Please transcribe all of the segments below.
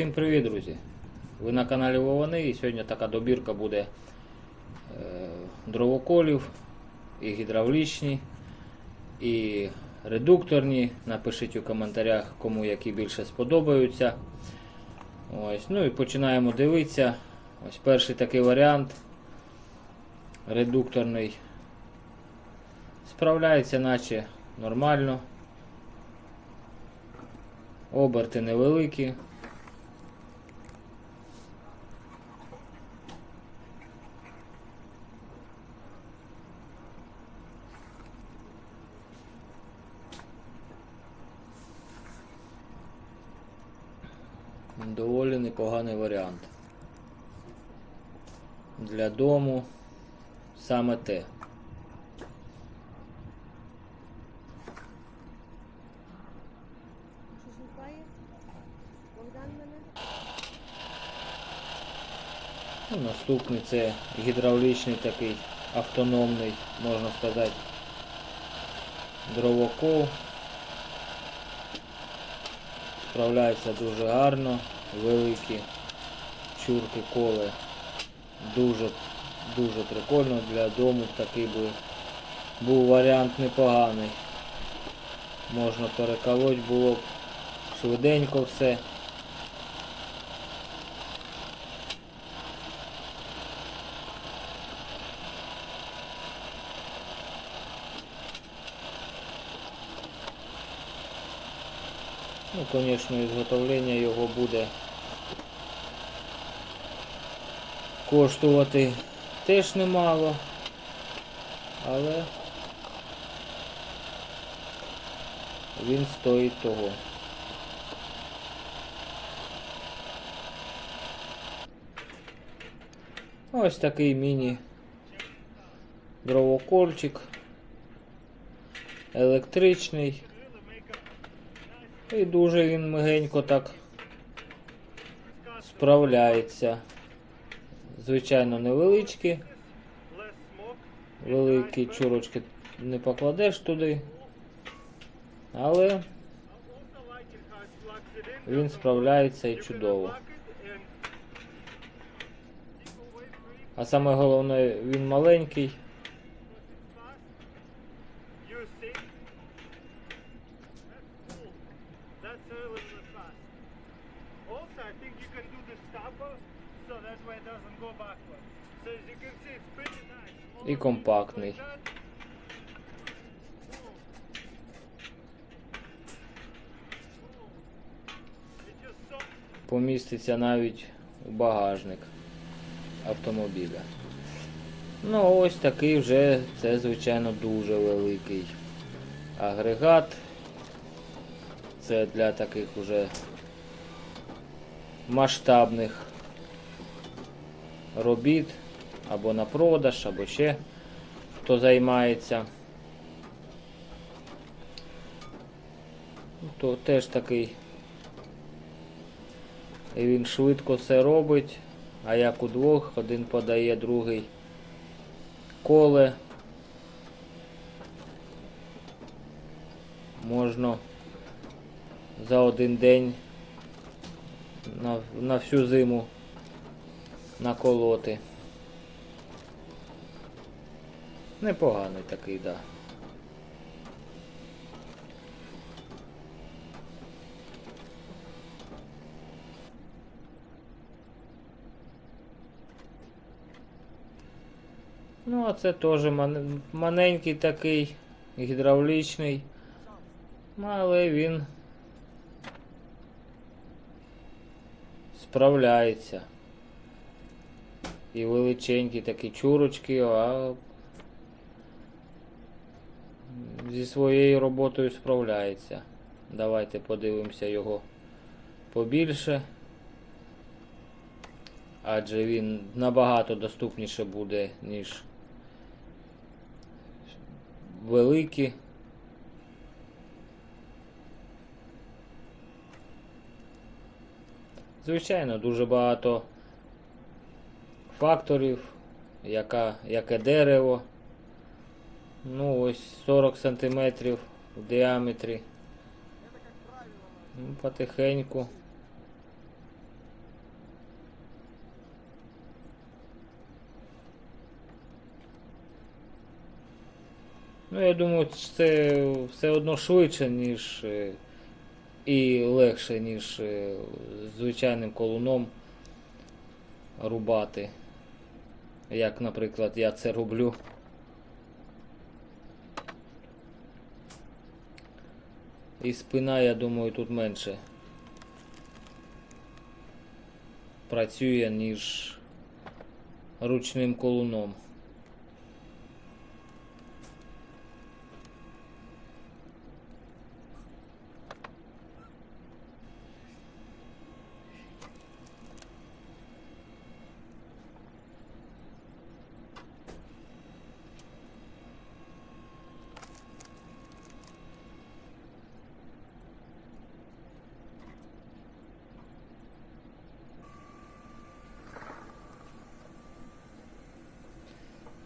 Всім привіт, друзі! Ви на каналі Вовани і сьогодні така добірка буде е, дровоколів і гідравлічні, і редукторні. Напишіть у коментарях, кому які більше сподобаються. Ось, ну і починаємо дивитися. Ось перший такий варіант. Редукторний. Справляється наче нормально. Оберти невеликі. Доволі непоганий варіант. Для дому саме те. Ну, наступний це гідравлічний такий автономний, можна сказати, дровокол. Справляється дуже гарно, великі чурки коли. Дуже дуже прикольно для дому такий би був варіант непоганий. Можна переколоть було б швиденько все. Ну, звісно, ізготовлення його буде коштувати теж немало, але він стоїть того. Ось такий міні дровокольчик, електричний. І дуже він мигенько так справляється. Звичайно, невеличкі. Великі чурочки не покладеш туди. Але він справляється і чудово. А саме головне, він маленький. You see? That's really fast. Also, I think you can do the stopper so that way it doesn't go backwards. So as you can see, it's pretty nice. І компактний. Поміститься навіть у багажник автомобіля. Ну, ось такий вже, це, звичайно, дуже великий агрегат. Це для таких уже масштабних робіт або на продаж, або ще хто займається. То теж такий і він швидко все робить, а як удвох, один подає, другий коле. Можна за один день на, на всю зиму наколоти. Непоганий такий, так. Да. Ну, а це теж маленький такий, гідравлічний. Але він справляється. І величенькі такі чурочки, а зі своєю роботою справляється. Давайте подивимося його побільше. Адже він набагато доступніше буде, ніж великі. Звичайно, дуже багато факторів, яка, яке дерево. Ну ось 40 см в діаметрі. Ну, Потихеньку. Ну, я думаю, це все одно швидше, ніж. Е, і легше, ніж е, звичайним колуном рубати. Як, наприклад, я це роблю. І спина, я думаю, тут менше працює, ніж ручним колуном.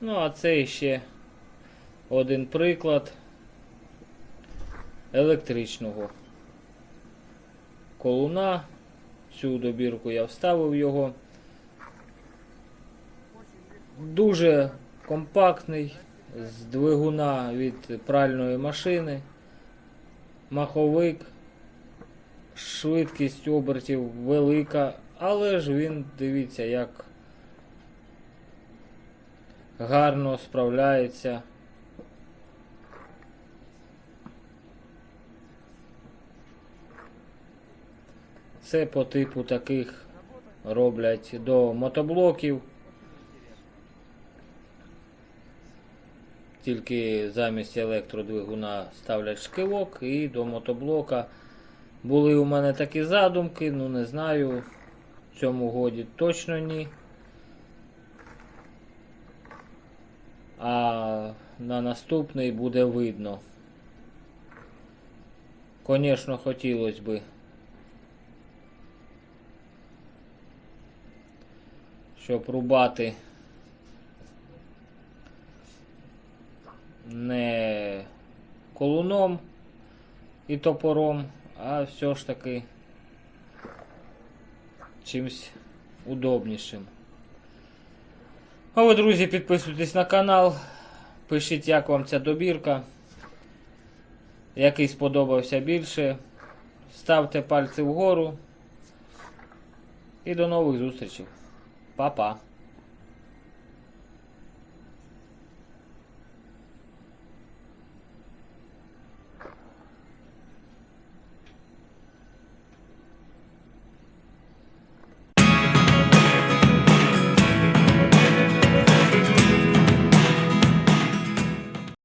Ну, а це ще один приклад електричного колуна. Цю добірку я вставив його. Дуже компактний, з двигуна від пральної машини, маховик, швидкість обертів велика, але ж він, дивіться, як гарно справляється. Це по типу таких роблять до мотоблоків. Тільки замість електродвигуна ставлять шкивок і до мотоблока. Були у мене такі задумки, ну не знаю. В цьому годі точно ні. А на наступний буде видно. Звісно, хотілося би. Щоб рубати не колуном і топором, а все ж таки чимсь удобнішим. А ви, друзі, підписуйтесь на канал, пишіть, як вам ця добірка, який сподобався більше. Ставте пальці вгору. І до нових зустрічей. Па-па.